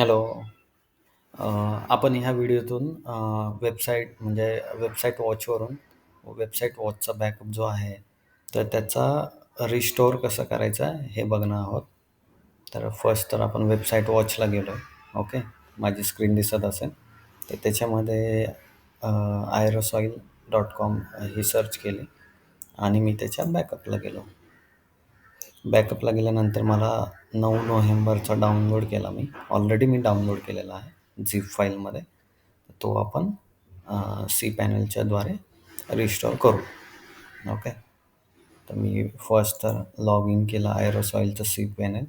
Hello. अ, आपण ह्या व्हिडिओतून अ, वेबसाईट म्हणजे वेबसाईट वॉचवरून वेबसाईट वॉचचा बॅकअप जो आहे, तर त्याचा रिस्टोअर कसं करायचा हे बघणार आहोत. तर फर्स्ट तर आपण वेबसाईट वॉचला गेलो. ओके. माझी स्क्रीन दिसत असेल. तर त्याच्यामध्ये अ, आयरोसॉइल डॉट कॉम ही सर्च केली आणि मी त्याच्या बॅकअपला गेलो. बॅकअपला गेल्यानंतर मला नऊ नोव्हेंबरचा डाउनलोड केला मी. ऑलरेडी मी डाउनलोड केलेला आहे झिप फाईलमध्ये. तो आपण सी पॅनलच्या द्वारे रिस्टोअर करू. ओके. तर मी फर्स्ट तर लॉग इन केलं आयरोसॉईलचं सी पॅनल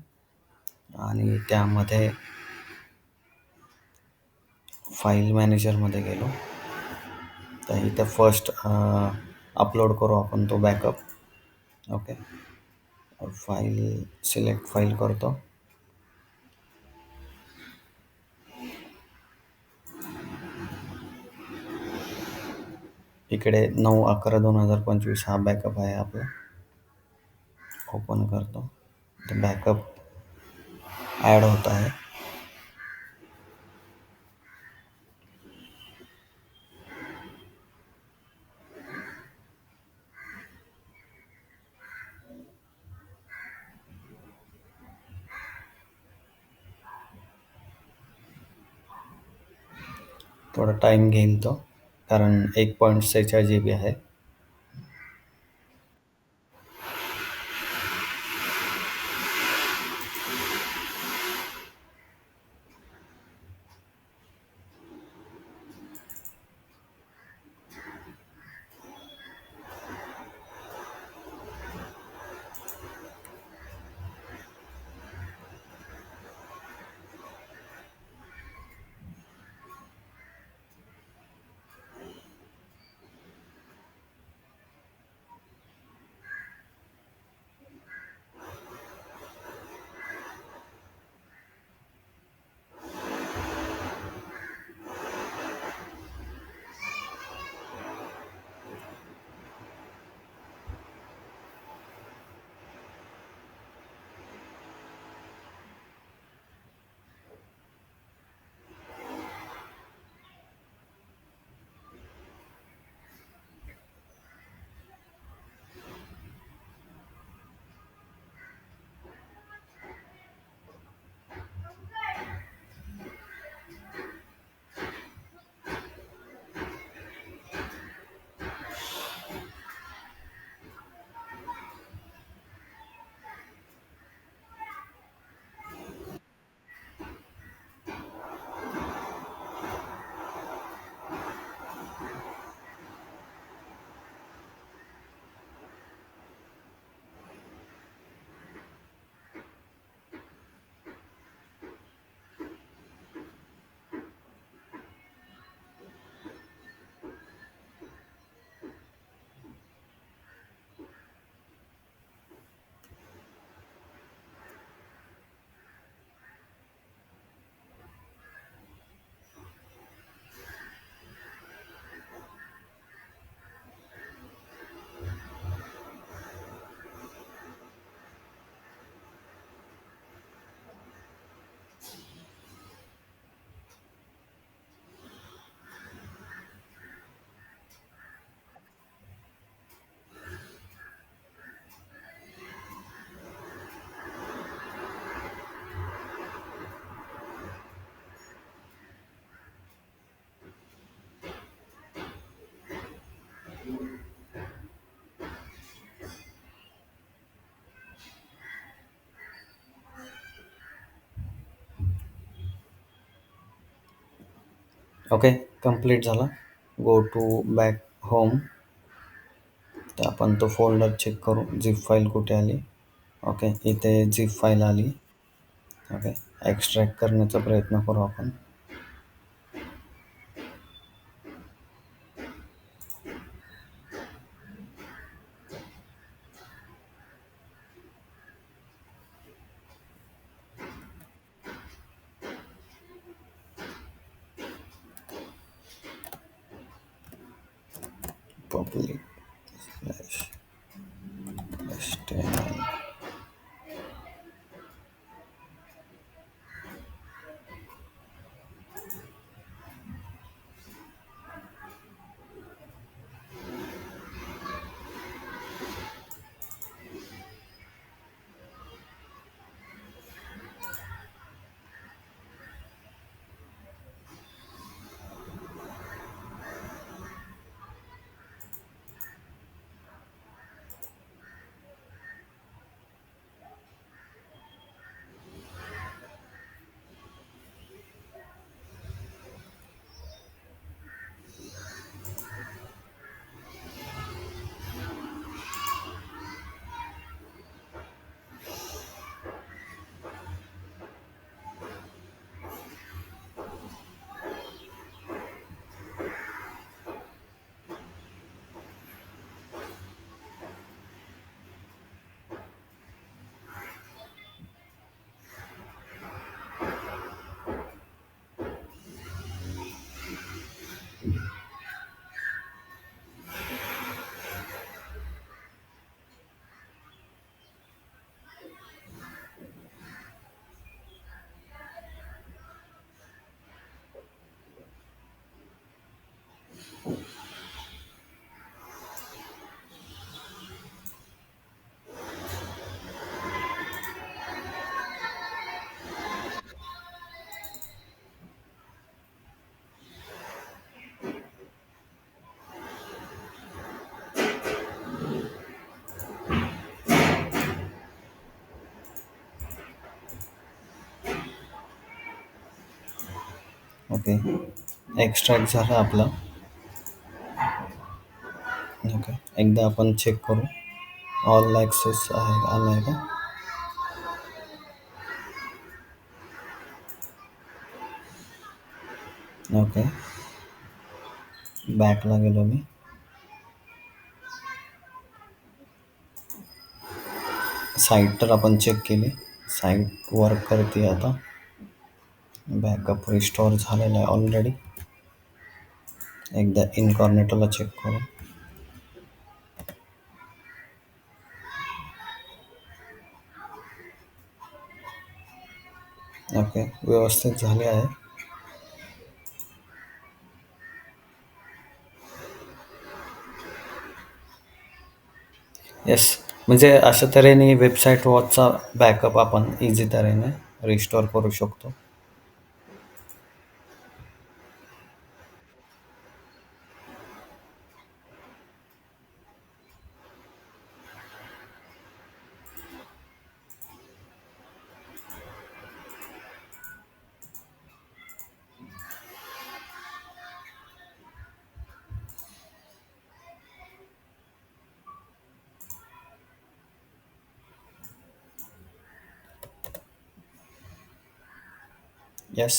आणि त्यामध्ये फाईल मॅनेजरमध्ये गेलो. तर इथं फर्स्ट अपलोड करू आपण तो backup. Okay. File select file करतो. इकडे 9/11/2025 हा बैकअप है आपला. ओपन करतो. तर बॅकअप ॲड होत आहे. थोडा टाईम घेईल तो. कारण एक पॉईंट सेहेचाळीस जी बी आहे. ओके. कंप्लीट झाला. Go to back home. तर आपण तो फोल्डर चेक करू. झिप फाईल कुठे आली. ओके. इथे झिप फाईल आली. ओके. एक्स्ट्रॅक्ट करण्याचा प्रयत्न करू आपण. properly. Nice. ओके एक्स्ट्रॅक्ट झाला आपला. ओके एकदा आपण चेक करू. ऑल ॲक्सेस आहे आला आहे का ओके बॅकला गेलो मी. साईट तर आपण चेक केली. साईट वर्क करते आता. बॅकअप रिस्टोअर झालेला आहे ऑलरेडी एकदा इनकॉर्नेटोला चेक करू ओके व्यवस्थित झाले आहे. येस म्हणजे अशा तऱ्हेने वेबसाईट वॉचचा बॅकअप आपण इझी तऱ्हेने रिस्टोअर करू शकतो. येस